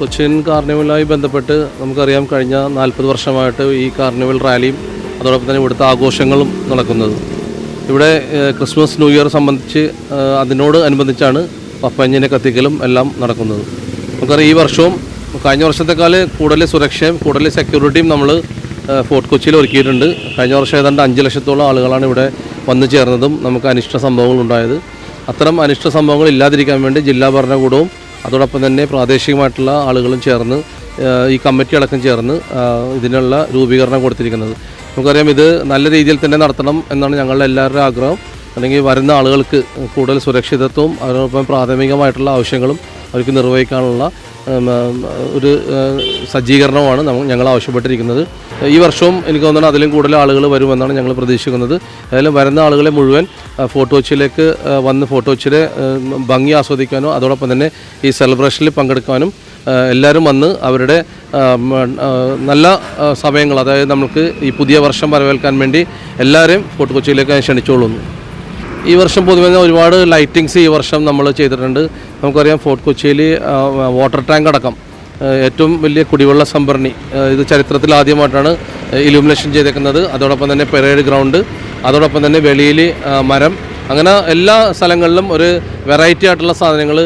കൊച്ചിൻ കാർണിവലുമായി ബന്ധപ്പെട്ട് നമുക്കറിയാം കഴിഞ്ഞ നാൽപ്പത് വർഷമായിട്ട് ഈ കാർണിവൽ റാലിയും അതോടൊപ്പം തന്നെ ഇവിടുത്തെ ആഘോഷങ്ങളും നടക്കുന്നത്. ഇവിടെ ക്രിസ്മസ് ന്യൂ ഇയർ സംബന്ധിച്ച് അതിനോട് അനുബന്ധിച്ചാണ് പപ്പഞ്ഞിനെ കത്തിക്കലും എല്ലാം നടക്കുന്നത്. നമുക്കറിയാം ഈ വർഷവും കഴിഞ്ഞ വർഷത്തെക്കാൾ കൂടുതൽ സുരക്ഷയും കൂടുതൽ സെക്യൂരിറ്റിയും നമ്മൾ ഫോർട്ട് കൊച്ചിയിൽ ഒരുക്കിയിട്ടുണ്ട്. കഴിഞ്ഞ വർഷം ഏതാണ്ട് അഞ്ച് ലക്ഷത്തോളം ആളുകളാണ് ഇവിടെ വന്നു ചേർന്നതും നമുക്ക് അനിഷ്ട സംഭവങ്ങൾ ഉണ്ടായത് അത്തരം അനിഷ്ട സംഭവങ്ങൾ ഇല്ലാതിരിക്കാൻ വേണ്ടി ജില്ലാ ഭരണകൂടവും അതോടൊപ്പം തന്നെ പ്രാദേശികമായിട്ടുള്ള ആളുകളും ചേർന്ന് ഈ കമ്മിറ്റി അടക്കം ചേർന്ന് ഇതിനുള്ള രൂപീകരണം കൊടുത്തിരിക്കുന്നത്. നമുക്കറിയാം ഇത് നല്ല രീതിയിൽ തന്നെ നടത്തണം എന്നാണ് ഞങ്ങളുടെ എല്ലാവരുടെ ആഗ്രഹം. അല്ലെങ്കിൽ വരുന്ന ആളുകൾക്ക് കൂടുതൽ സുരക്ഷിതത്വവും അതോടൊപ്പം പ്രാഥമികമായിട്ടുള്ള ആവശ്യങ്ങളും അവർക്ക് നിർവഹിക്കാനുള്ള ഒരു സജ്ജീകരണമാണ് ഞങ്ങൾ ആവശ്യപ്പെട്ടിരിക്കുന്നത്. ഈ വർഷവും എനിക്ക് തോന്നുന്നത് അതിലും കൂടുതൽ ആളുകൾ വരുമെന്നാണ് ഞങ്ങൾ പ്രതീക്ഷിക്കുന്നത്. ഏതായാലും വരുന്ന ആളുകളെ മുഴുവൻ ഫോട്ടോച്ചിലേക്ക് വന്ന് ഫോർട്ട് കൊച്ചിയിലെ ഭംഗി ആസ്വദിക്കാനും അതോടൊപ്പം തന്നെ ഈ സെലിബ്രേഷനിൽ പങ്കെടുക്കാനും എല്ലാവരും വന്ന് അവരുടെ നല്ല സമയങ്ങൾ അതായത് നമുക്ക് ഈ പുതിയ വർഷം വരവേൽക്കാൻ വേണ്ടി എല്ലാവരെയും ഫോർട്ട് കൊച്ചിയിലേക്ക് ക്ഷണിച്ചോളുന്നു ഈ വർഷം പൊതുവെ ഒരുപാട് ലൈറ്റിങ്സ് ഈ വർഷം നമ്മൾ ചെയ്തിട്ടുണ്ട്. നമുക്കറിയാം ഫോർട്ട് കൊച്ചിയിൽ വാട്ടർ ടാങ്ക് അടക്കം ഏറ്റവും വലിയ കുടിവെള്ള സംഭരണി ഇത് ചരിത്രത്തിൽ ആദ്യമായിട്ടാണ് ഇലുമിനേഷൻ ചെയ്തേക്കുന്നത്. അതോടൊപ്പം തന്നെ പെരേഡ് ഗ്രൗണ്ട് അതോടൊപ്പം തന്നെ വെളിയിൽ മരം അങ്ങനെ എല്ലാ സ്ഥലങ്ങളിലും ഒരു വെറൈറ്റി ആയിട്ടുള്ള സാധനങ്ങൾ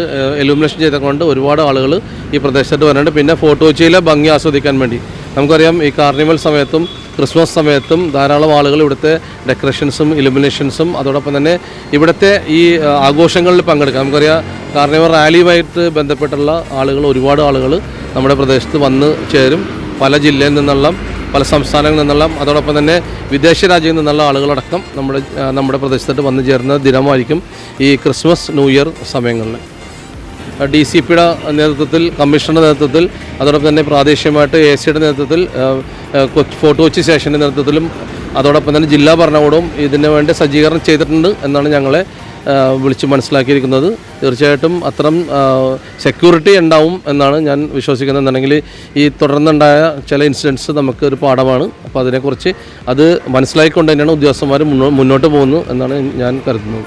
എലുമിനേഷൻ ചെയ്തുകൊണ്ട് ഒരുപാട് ആളുകൾ ഈ പ്രദേശത്ത് വരുന്നുണ്ട് പിന്നെ ഫോർട്ട് കൊച്ചിയിലെ ഭംഗി ആസ്വദിക്കാൻ വേണ്ടി. നമുക്കറിയാം ഈ കാർണിവൽ സമയത്തും ക്രിസ്മസ് സമയത്തും ധാരാളം ആളുകൾ ഇവിടുത്തെ ഡെക്കറേഷൻസും ഇലുമിനേഷൻസും അതോടൊപ്പം തന്നെ ഇവിടുത്തെ ഈ ആഘോഷങ്ങളിൽ പങ്കെടുക്കാം. നമുക്കറിയാം കാർണിവൽ റാലിയുമായിട്ട് ബന്ധപ്പെട്ടുള്ള ആളുകൾ ഒരുപാട് ആളുകൾ നമ്മുടെ പ്രദേശത്ത് വന്ന് ചേരും. പല ജില്ലയിൽ നിന്നുള്ള പല സംസ്ഥാനങ്ങളിൽ നിന്നുള്ള അതോടൊപ്പം തന്നെ വിദേശ രാജ്യങ്ങളിൽ നിന്നുള്ള ആളുകളടക്കം നമ്മുടെ നമ്മുടെ പ്രദേശത്തോട്ട് വന്നു ചേരുന്ന ദിനമായിരിക്കും ഈ ക്രിസ്മസ് ന്യൂ ഇയർ സമയങ്ങളിൽ. ഡി സി പിയുടെ നേതൃത്വത്തിൽ കമ്മീഷണറുടെ നേതൃത്വത്തിൽ അതോടൊപ്പം തന്നെ പ്രാദേശികമായിട്ട് എ സിയുടെ നേതൃത്വത്തിൽ ഫോർട്ട് കൊച്ചി സ്റ്റേഷന്റെ നേതൃത്വത്തിലും അതോടൊപ്പം തന്നെ ജില്ലാ ഭരണകൂടവും ഇതിനു വേണ്ടി സജ്ജീകരണം ചെയ്തിട്ടുണ്ട് എന്നാണ് ഞങ്ങളെ വിളിച്ച് മനസ്സിലാക്കിയിരിക്കുന്നത്. തീർച്ചയായിട്ടും അത്തരം സെക്യൂരിറ്റി ഉണ്ടാവും എന്നാണ് ഞാൻ വിശ്വസിക്കുന്നത്. എന്നുണ്ടെങ്കിൽ ഈ തുടർന്നുണ്ടായ ചില ഇൻസിഡൻസ് നമുക്ക് ഒരു പാഠമാണ്. അപ്പോൾ അതിനെക്കുറിച്ച് അത് മനസ്സിലാക്കിക്കൊണ്ട് തന്നെയാണ് ഉദ്യോഗസ്ഥന്മാർ മുന്നോട്ട് പോകുന്നു എന്നാണ് ഞാൻ കരുതുന്നത്.